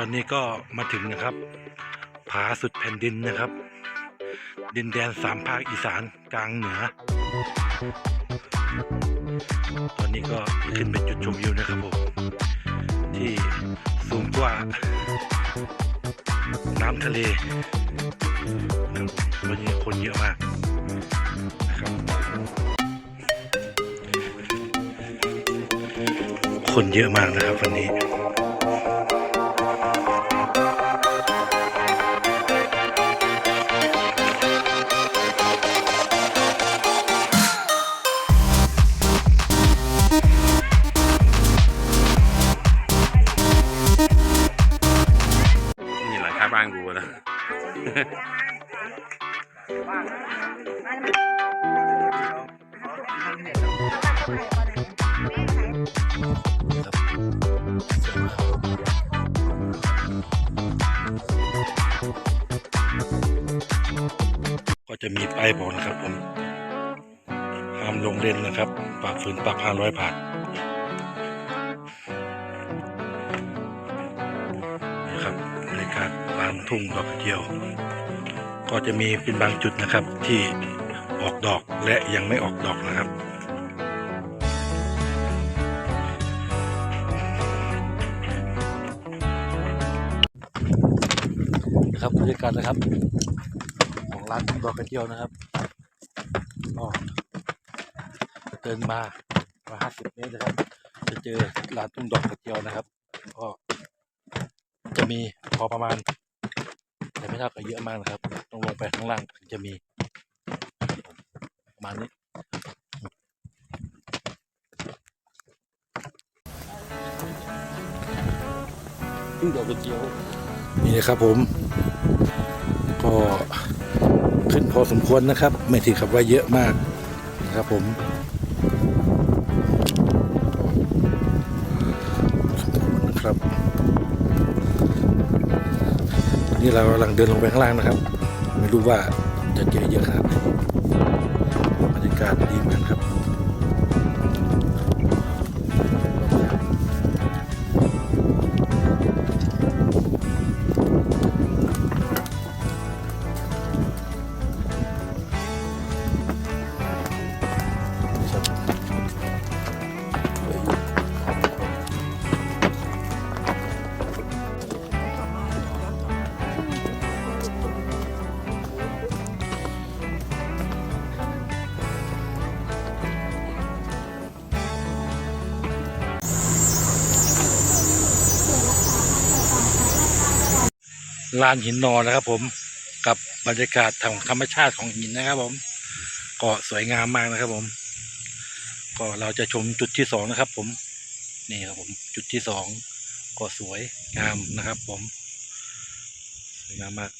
ตอนนี้ก็มาถึงนะครับ ผาสุดแผ่นดินนะครับ ดินแดนสามภาคอีสานกลางเหนือ ตอนนี้ก็ขึ้นเป็นจุดชมวิวนะครับผมที่สูงกว่า น้ำทะเลวันนี้คนเยอะมากนะครับคนเยอะมากนะครับวันนี้ ร้านกูนะก็จะมีป้ายบอกนะครับผมห้ามลงเล่นนะครับปรับฝืนปรับห้าร้อยบาทากานทุ่งดอกกระเจียว ก็จะมีเป็นบางจุดนะครับที่ออกดอกและยังไม่ออกดอกนะครับนะครับบรรยากาศนะครับ ของร้านทุ่งดอกกระเจียวนะครับก็เดินมามาห้าสิบเมตรนะครับ จะเจอร้านทุ่งดอกกระเจียวนะครับก็จะมีพอประมาณ ไม่เท่ากับเยอะมากนะครับ ต้องลงไปข้างล่างถึงจะมีประมาณนี้ทุ่งดอกกระเจียวนี่นะครับผม ก็ขึ้นพอสมควรนะครับ ไม่ถือกับว่าเยอะมากนะครับผมครนะครับ นี่เรากำลังเดินลงไปข้างล่างนะครับ ไม่รู้ว่าจะเจอเยอะขนาดไหนบรรยากาศดีมากครับ ลานหินนอนนะครับ ผมกับบรรยากาศทางธรรมชาติของหินนะครับ ผมก็สวยงามมากนะครับ ผม ก็เราจะชมจุดที่สองนะครับ ผมนี่ครับผมจุดที่สองก็สวยงามนะครับ ผมสวยงามมาก